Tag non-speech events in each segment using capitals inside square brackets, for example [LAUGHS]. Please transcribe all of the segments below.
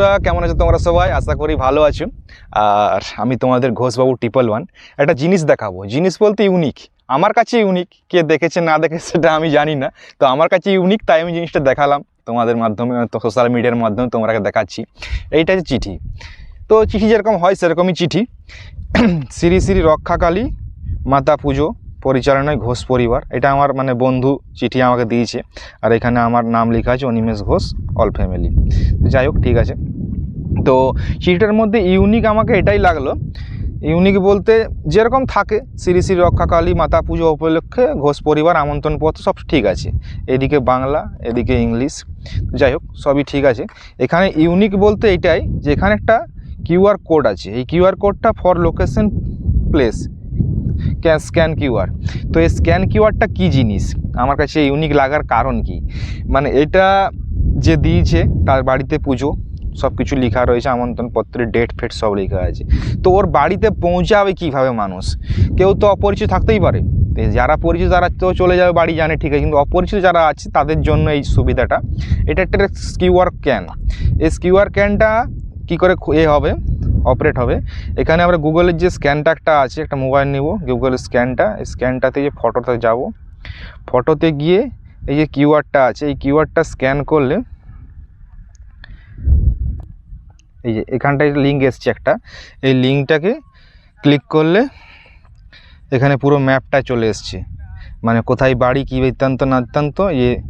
বন্ধুরা, কেমন আছো তোমরা সবাই? আশা করি ভালো আছো। আর আমি তোমাদের ঘোষবাবু ট্রিপল ওয়ান একটা জিনিস দেখাবো। জিনিস বলতে ইউনিক আমার কাছে ইউনিক কে দেখেছে, না দেখেছে, সেটা আমি জানি না। তো আমার কাছে ইউনিক তাই আমি জিনিসটা দেখালাম। তোমাদের মাধ্যমে সোশ্যাল মিডিয়ার মাধ্যমে তোমাকে দেখাচ্ছি। এইটা হচ্ছে চিঠি। তো চিঠি যেরকম হয়, সেরকমই চিঠি। [CLEARS THROAT] শ্রী শ্রী রক্ষাকালী মাতা পুজো। পরিচালনায় ঘোষ পরিবার। এটা আমার মানে বন্ধু চিঠি আমাকে দিয়েছে। আর এখানে আমার নাম লেখা আছে অনিমেষ ঘোষ, অল ফ্যামিলি। যাই হোক, ঠিক আছে। তো চিঠিটার মধ্যে ইউনিক আমাকে এটাই লাগল। ইউনিক বলতে যেরকম থাকে, শ্রী শ্রী রক্ষাকালী মাতা পুজো উপলক্ষে ঘোষ পরিবার, আমন্ত্রণ আমন্ত্রণপত্র সব ঠিক আছে। এদিকে বাংলা, এদিকে ইংলিশ। যাই হোক, সবই ঠিক আছে। এখানে ইউনিক বলতে এটাই যে এখানে একটা কিউআর কোড আছে। এই কিউআর কোডটা for location place. Scan QR তো এই স্ক্যান কিউআরটা কী জিনিস? আমার কাছে ইউনিক লাগার কারণ কি? মানে এটা যে দিয়েছে, তার বাড়িতে পুজো সব কিছু লেখা রয়েছে আমন্ত্রণপত্রের ডেট ফেট সব লেখা আছে। তো ওর বাড়িতে পৌঁছাবে কীভাবে মানুষ? কেউ তো অপরিচিত থাকতেই পারে। যারা পরিচিত, তারা তো চলে যাবে, বাড়ি জানে, ঠিক আছে। কিন্তু অপরিচিত যারা আছে, তাদের জন্য এই সুবিধাটা। এটা একটা কিউআর ক্যান এই কিউআর ক্যানটা কী করে এ হবে? অপারেট হবে। এখানে আমরা গুগলের যে স্ক্যানটা একটা আছে, একটা মোবাইল নেব গুগল স্ক্যানটা। এই স্ক্যানটাতে যে ফটোতে যাব ফটোতে গিয়ে এই যে কিউআরটা আছে, এই কিউআরটা স্ক্যান করলে এই যে এখানটায় লিঙ্ক এসছে একটা, এই লিঙ্কটাকে ক্লিক করলে এখানে পুরো ম্যাপটা চলে এসছে। মানে কোথায় বাড়ি, কী বৃত্তান্ত না বৃত্তান্ত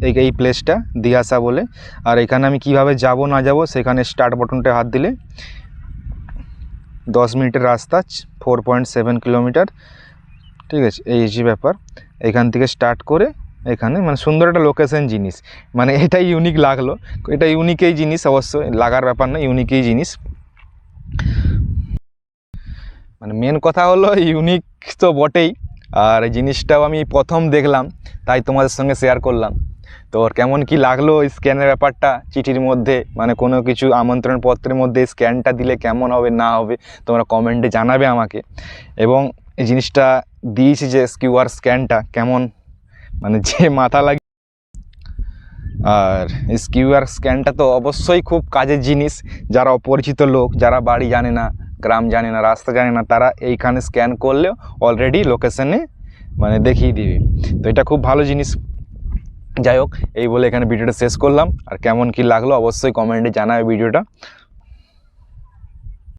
এই এই প্লেসটা দিয়াসা বলে। আর এখানে আমি কীভাবে যাব, না যাব, সেখানে স্টার্ট বটনটা হাত দিলে দশ মিনিটের রাস্তা, ফোর পয়েন্ট সেভেন কিলোমিটার। ঠিক আছে, এই যে ব্যাপার। এখান থেকে স্টার্ট করে এখানে মানে সুন্দর একটা লোকেশন জিনিস। মানে এটাই ইউনিক লাগল। এটা ইউনিকই জিনিস অবশ্যই লাগার ব্যাপার না ইউনিকই জিনিস। মানে মেন কথা হলো ইউনিক তো বটেই। আর জিনিসটাও আমি প্রথম দেখলাম, তাই তোমাদের সঙ্গে শেয়ার করলাম। তো ওর কেমন কি লাগল ওই স্ক্যানের ব্যাপারটা? চিঠির মধ্যে? মানে কোনো কিছু আমন্ত্রণ পত্রের মধ্যে স্ক্যানটা দিলে কেমন হবে, না হবে? তোমরা কমেন্টে জানাবে আমাকে। এবং এই জিনিসটা দিয়েছি যে কিউআর স্ক্যানটা কেমন? মানে যে [LAUGHS] মাথা লাগে। আর কিউআর স্ক্যানটা তো অবশ্যই খুব কাজের জিনিস। যারা অপরিচিত লোক, যারা বাড়ি জানে না, গ্রাম জানে না, রাস্তা জানে না, তারা এইখানে স্ক্যান করলেও অলরেডি লোকেশনে মানে দেখিয়ে দিবে। তো এটা খুব ভালো জিনিস। যাই হোক, এই বলে এখানে ভিডিওটা শেষ করলাম। আর কেমন কি লাগল অবশ্যই কমেন্টে জানাবে ভিডিওটা।